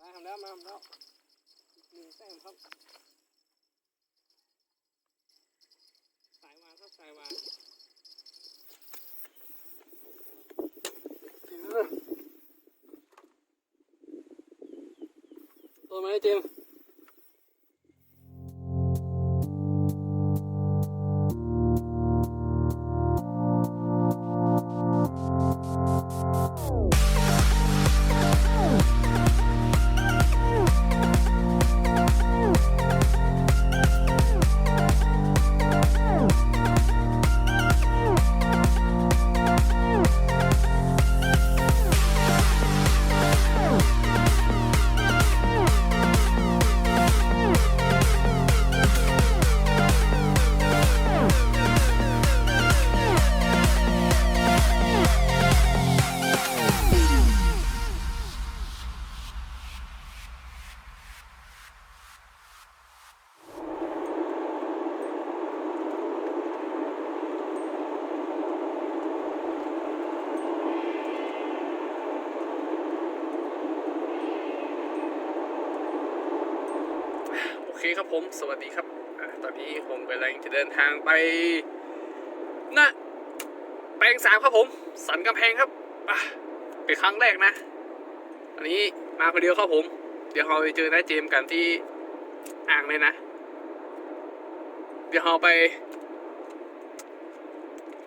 มาทำแล้วมาทำแล้วหนึ่งแต้มครับสายวางครับสายวางถึงแล้วนตัวไหมเจม ส์โอเคครับผม สวัสดีครับอตอนนี้ผมกำลังจะเดินทางไปณแปลงสามครับผม สันกำแพงครับเป็นครั้งแรกนะ อันนี้มาคนเดียวครับผม เดี๋ยวเราไปเจอน้าเจมส์กันที่อ่างเลยนะ เดี๋ยวเราไป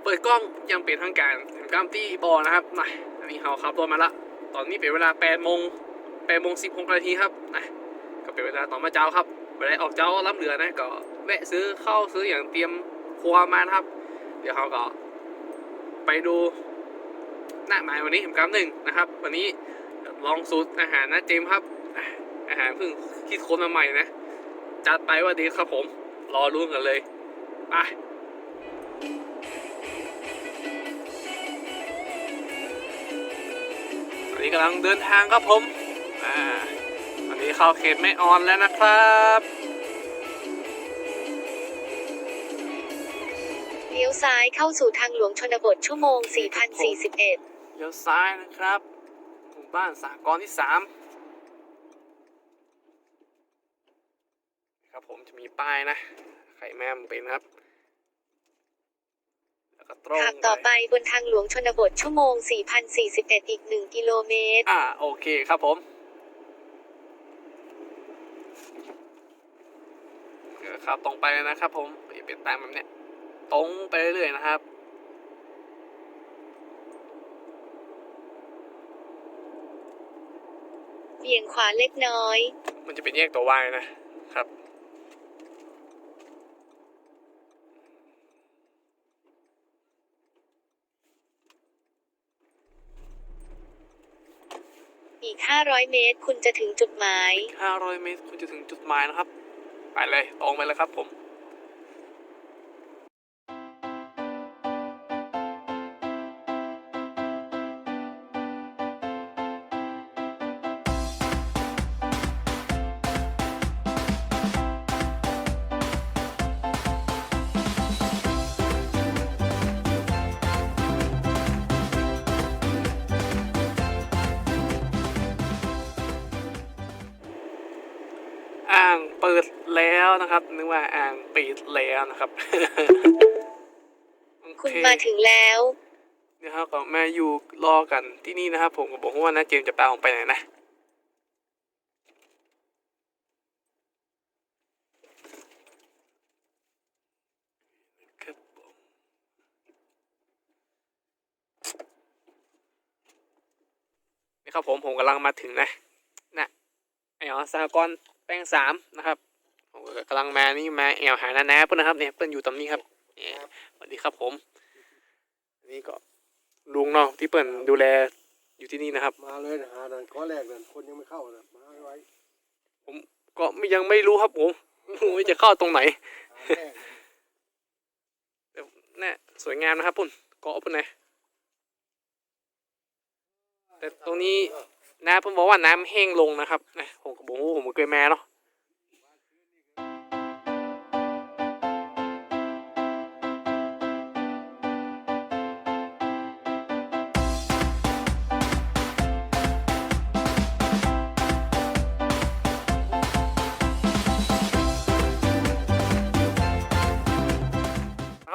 เปิดกล้องยังเป็นทางการถึงกล้ามที่บอนะครับนะอันนี้เราขับรถมาละ ตอนนี้เป็นเวลา8โมง8โมง16นาทีครับนะก็เป็นเวลาต่อมาเจ้าครับ เวลาออกเจ้ารับเรือนะก็แวะซื้อข้าวซื้ออย่างเตรียมครัวมานะครับ เดี๋ยวเขาก็ ไปดูหน้าหมายวันนี้ผมกำหนึ่งนะครับ วันนี้ลองสูตรอาหารนะเจมส์ครับ อาหารเพิ่งคิดค้นมาใหม่นะจัดไปว่าดีครับผม รอรุ่นกันเลยไปตอนนี้กำลังเดินทางครับผมอ่า นนี้เข้าเขตไม่ออนแล้วนะครับเลี้ยวซ้ายเข้าสู่ทางหลวงชนบทชั่วโมง 4041 เลี้ยวซ้ายนะครับหมู่บ้านสากรณ์ที่สามครับผมจะมีป้ายนะ ไข่แม่มเป็นครับแล้วก็ตรงขับต่อไปบนทางหลวงชนบทชั่วโมง 4041 อีก 1 กิโลเมตร อ่า โอเคครับผม เออครับตรงไปเลยนะครับ ผมอย่าเป็นตามแบบเนี้ยตรงไปเรื่อยๆนะครับเบี่ยงขวาเล็กน้อย มันจะเป็นแยกตัววายนะครับ อีก 500 เมตร คุณจะถึงจุดหมาย 500 เมตร คุณจะถึงจุดหมายนะครับ ไปเลยตรงไปเลยครับผม แล้วนะครับ นึกว่าอ่างปิดแล้วนะครับโอคุณเคมาถึงแล้วเดี๋ยวเราก็มาอยู่รอกันที่นี่นะครับ ผมก็บอกว่านะเจมส์จะพาผมไปไหนนะครับผมนี่ครับผมผมกำลังมาถึงนะนะไอ้หอสากรณ์แป้งสามนะครับผม ก็กำลังมานี่มาแอวหานาแนเพื่อนนะครับเนี่ยเพื่อนอยู่ตรงนี้ครับเนี่ยสวัสดีครับผมอันนี้ก็ลุงเนาะที่เปิ่นดูแลอยู่ที่นี่นะครับ มาเลยนะหานั่นข้อแรกนั่นคนยังไม่เข้านะมาไว้ก็ไม่ยังไม่รู้ครับผมว่าจะเข้าตรงไหนหาแรกเลยเนี่ยสวยงามนะครับปุ่นเกาะปุ่นนะแต่ตรงนี้นะผมบอกว่าน้ำแห้งลงนะครับนะผมก็บอกว่าผมก็เคยมาเนาะ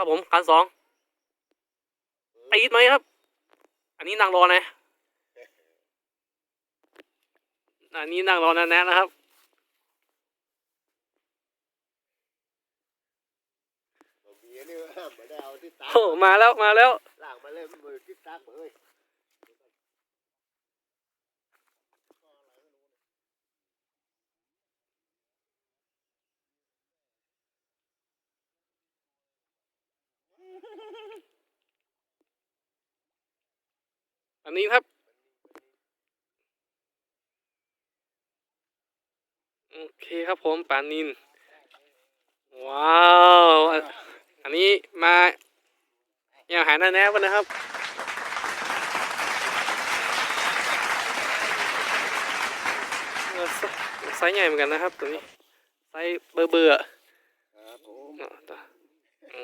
ผมคันสองตีดไหมครับ อันนี้นั่งรอนะอันนี้นั่งรอแน่ๆนะครับมีอันนี้ห้ามไม่ได้เอาที่ตาโอ้มาแล้วมาแล้วล่างมาเลยมือที่ตากเอ้ย อันนี้ครับโอเคครับผมปลานิน ว้าว อันอันนี้มาอย่างหาหน้าแนบกันนะครับเออไซไซส์ใหญ่เหมือนกันนะครับ ตัวนี้ไซส์เบอร์เบอร์อะครับผมเนาะต่อ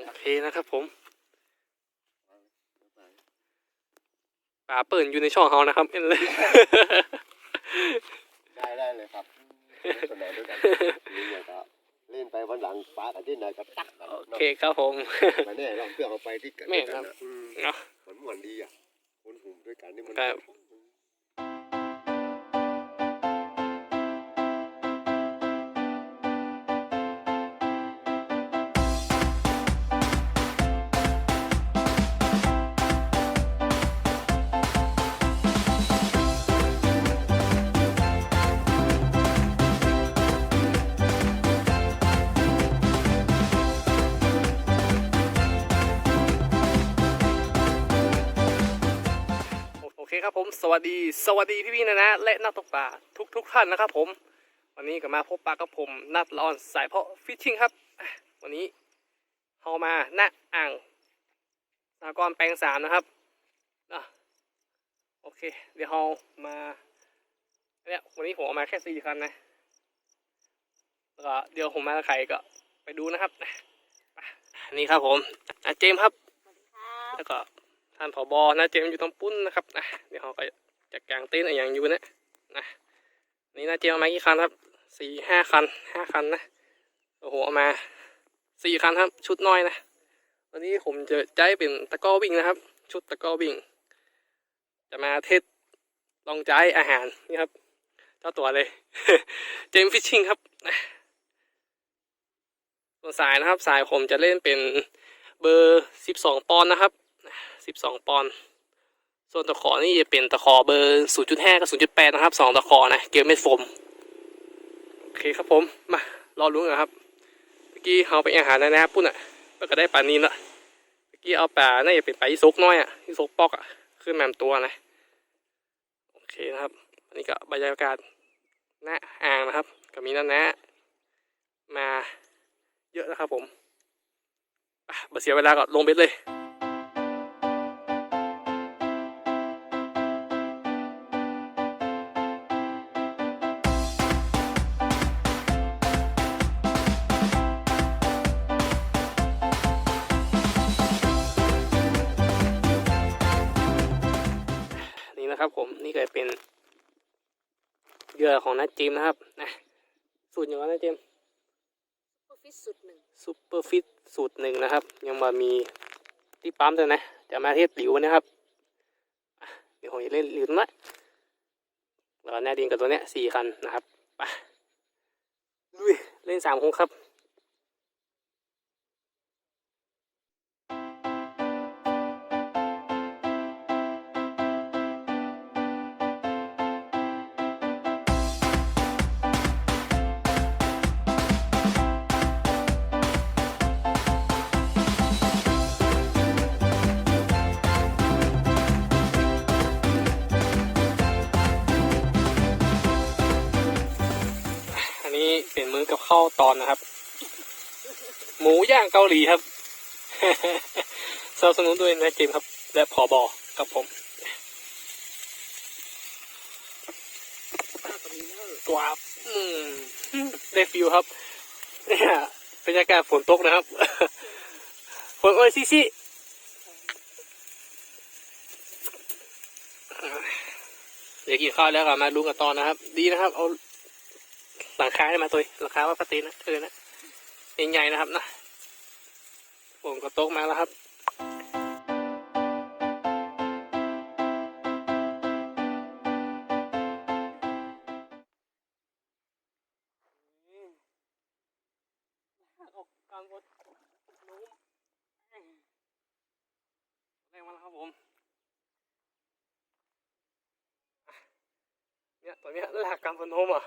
โอเคนะครับผม ป่าเปิดอยู่ในช่องเฮานะครับเอ็นเลย ได้ได้เลยครับสนองด้วยกันนี่เนี่ยก็เล่นไปวันหลังป้ากันที่ไหนก็ตักกันโอเคครับผม มาแน่เราเพื่อเอาไปที่กันแม่ด้วยครักับนอืมเนาะมันม่วนดีอะคนหุ่มด้วยกันนี่มัน ครับ สวัสดี สวัสดีพี่ๆนะนะ และนักตกปลาทุกทุกๆท่านนะครับ ผม วันนี้ก็มาพบปลากับผมนัดละออนสายเพาะฟิชชิ่งครับอะวันนี้เฮามาณอ่างสากรณ์แปลงสามนะครับอะโอเค เดี๋ยวเฮามาเนี่ยวันนี้ผมเอามาแค่สี่คันนะแล้วก็เดี๋ยวผมมาไข่ก็ไปดูนะครับอะอันนี้ครับผมอะเจมส์ครับแล้วก็ ท่านผอบอนะเจมอยู่ตรงปุ้นนะครับนะเดี๋ยวเราก็จะกางเต็นอะไรอย่างอยู่นะนะนี่นะเจมเอามากี่คันครับสี่ห้าคันห้าคันนะโอ้โหเอามาสี่คันครับ ชุดน้อยนะวันนี้ผมจะใช้เป็นตะก้อวิ่งนะครับ ชุดตะก้อวิ่ง จะมาเทสลองใจอาหารนี่ครับ เจ้าตัวเลย เจมฟิชชิ่งครับนะส่วนสายนะครับ สายผมจะเล่นเป็นเบอร์สิบสองปอนนะครับ สิบสองปอนด์ส่วนตะขอนี่จะเป็นตะขอเบอร์ศูนย์จุดห้ากับศูนย์จุดแปดนะครับสองตะขอนะ เกลเม็ดโฟม โอเคครับผม มารอลุ้นกันครับ เมื่อกี้เอาไปอาหารแล้วนะครับปุ้นอะก็ได้ปลานินละ เมื่อกี้เอาปลาน่าจะเป็นปลายี่สกน้อยอะยี่สกปอกอะ ขึ้นแมมตัวนะ โอเคนะครับ อันนี้ก็บรรยากาศหน้าอ่างนะครับ ก็มีน้านะ มาเยอะนะครับผมอะบเสียเวลาก็ลงเบ็ดเลย นี่นะครับ ผมนี่ก็เป็นเหยื่อของนัดจิมนะครับนะสูตรอย่างว่านัดจิมฟิตสุดหนึ่งซูเปอร์ฟิตสูตรหนึ่งนะครับ ยังมามีที่ปั๊มด้วยนะ จะมาเทศหลิวนะครับอะเดี๋ยวผมจะเล่นหลิวตรงนั้นแล้วก็แน่ดินกับตัวเนี้ยสี่คันนะครับไปลุยเล่นสามคงครับ เป็นมื้อกับข้าวตอนนะครับ หมูย่างเกาหลีครับสนับสนุนด้วยนะเจมส์ครับ และพอบอกับผมกวาบอืมได้ฟิลครับเนี่ยบรรยากาศฝนตกนะครับฝนโอ้ยซิซิเดี๋ยวกินข้าวแล้วก็มาดูกันตอนนะครับ ดีนะครับ เอา หลังคาได้มาตัวหลังคาว่าปฏินะเออนะใหญ่ๆนะครับนะผมก็ตกมาแล้วครับออกกลางบนนู้มแรงมาแล้วครับผมเนี่ยตัวเนี้ยลากกลางบนโน้มอะ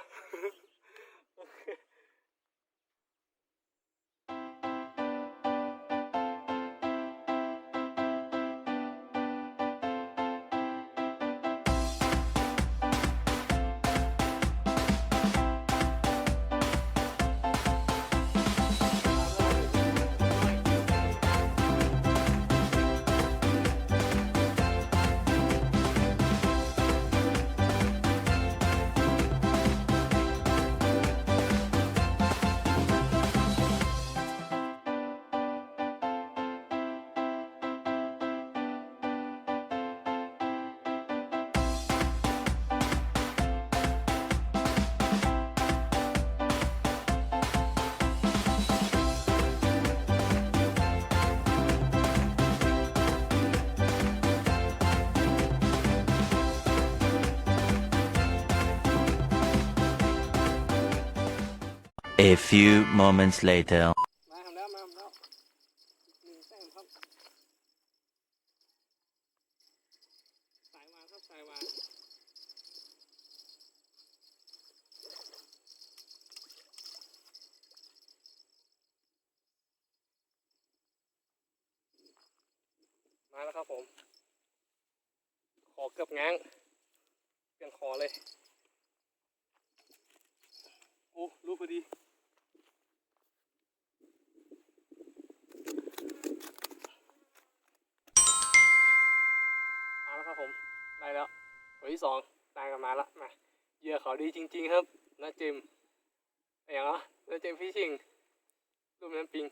A few moments later. ที่สองได้กันมาละมาเหยื่อเขาดีจริง ๆ ครับน้าเจมอย่างเนาะน้าเจมฟิชชิงรูปน้ำปิง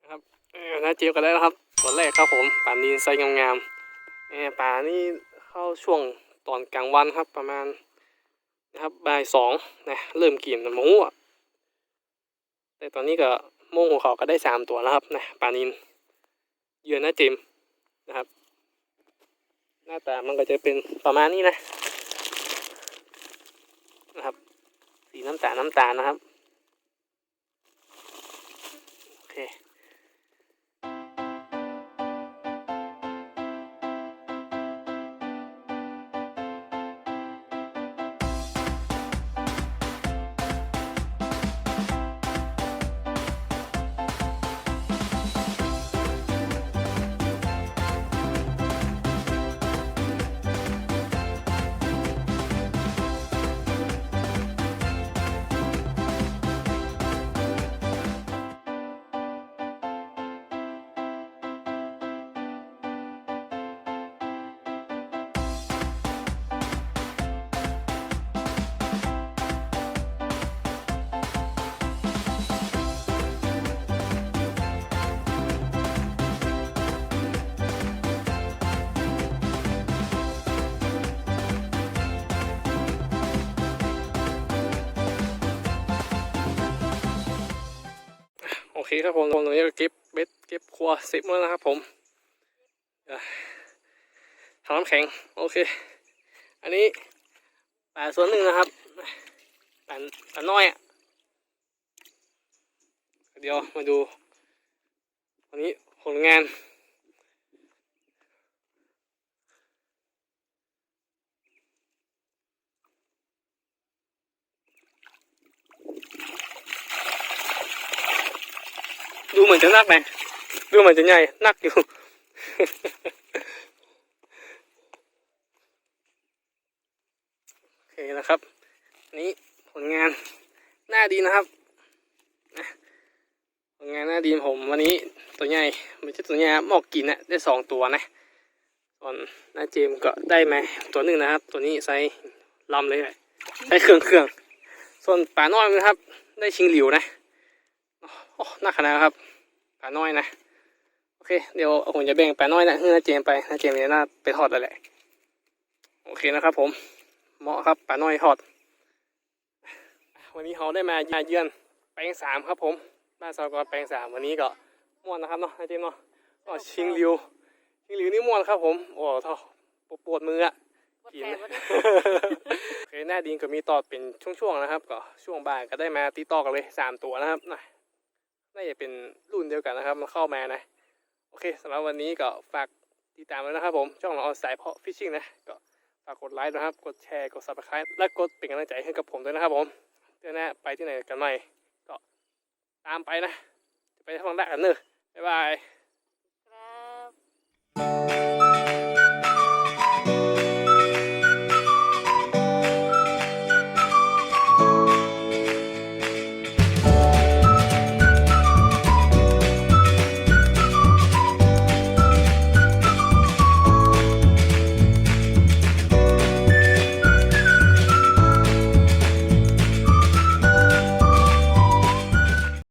นะครับเออน้าเจมกันได้แล้วครับตัวแรกครับผมป่านีนไซส์งามๆเออป่านี่เข้าช่วงตอนกลางวันครับประมาณนะครับบ่ายสองนะเริ่มกินหมูอะแต่ตอนนี้ก็โมงของเขาก็ได้สามตัวแล้วครับนะป่านินเหยื่อหน้าจิมนะครับ หน้าตามันก็จะเป็นประมาณนี้นะนะครับ สีน้ำตาลน้ำตาลนะครับ โอเค เคครับผมตรงนี้ก็เก็บเบ็ดเก็บครัวเสร็จหมดแล้วนะครับผมทำน้ำแข็งโอเค อันนี้ป่าส่วนหนึ่งนะครับป่าป่าน้อยอะเดี๋ยวมาดูวันนี้ผลงาน ดูเหมือนจะนักไหมดูเหมือนจะใหญ่นักอยู่ โอเคนะครับ นี่ผลงานหน้าดีนะครับผลงานหน้าดีผมวันนี้ตัวใหญ่ม่ใช่ตัวใหญ่หมอกกินนะได้สองตัวนะส่วนหน้าเจมก็ได้ไหมตัวหนึ่งนะครับ ตัวนี้ไซส์ลำเลยใช้เครื่องเครื่องส่วนป่าน้อยนะครับ ได้ชิงหลิวนะโอ้หนักขนาดครับาน้อยนะโอเคเดี๋ยวผมจะแบ่งปลาน้อยนะให้นาเจมไปนาเจมเนี่ยน่าไปทอดแล้วแหละโอเคนะครับ ผมเหมาะครับปลาน้อยทอด วันนี้เขาได้มาเยือนแปลงสามครับผมบ้านสาวกรแปลงสามวันนี้ก็ม่วนนะครับเนาะนะเจมส์เนาะก็ชิงริวชิงริวนี่ม่วนครับ ผมโอ้ท่อปวดมืออะกินโอเคหน้าดินก็มีต่อเป็นช่วงๆนะครับ ก็ช่วงบ่ายก็ได้มาตีต่อกันเลยสามตัวนะครับ น่าจะเป็นรุ่นเดียวกันนะครับ มันเข้ามานะ โอเคสำหรับวันนี้ก็ฝากติดตามด้วยนะครับผมช่องเราออนสายเพาะฟิชชิ่งนะก็ฝากกดไลค์นะครับ กดแชร์ กดซับสไครต์และกดเป็นกำลังใจให้กับผมด้วยนะครับผมเดี๋ยวหน้าไปที่ไหนกันใหม่ก็ตามไปนะ จะไปทางด้านกันเนอะบ๊ายบาย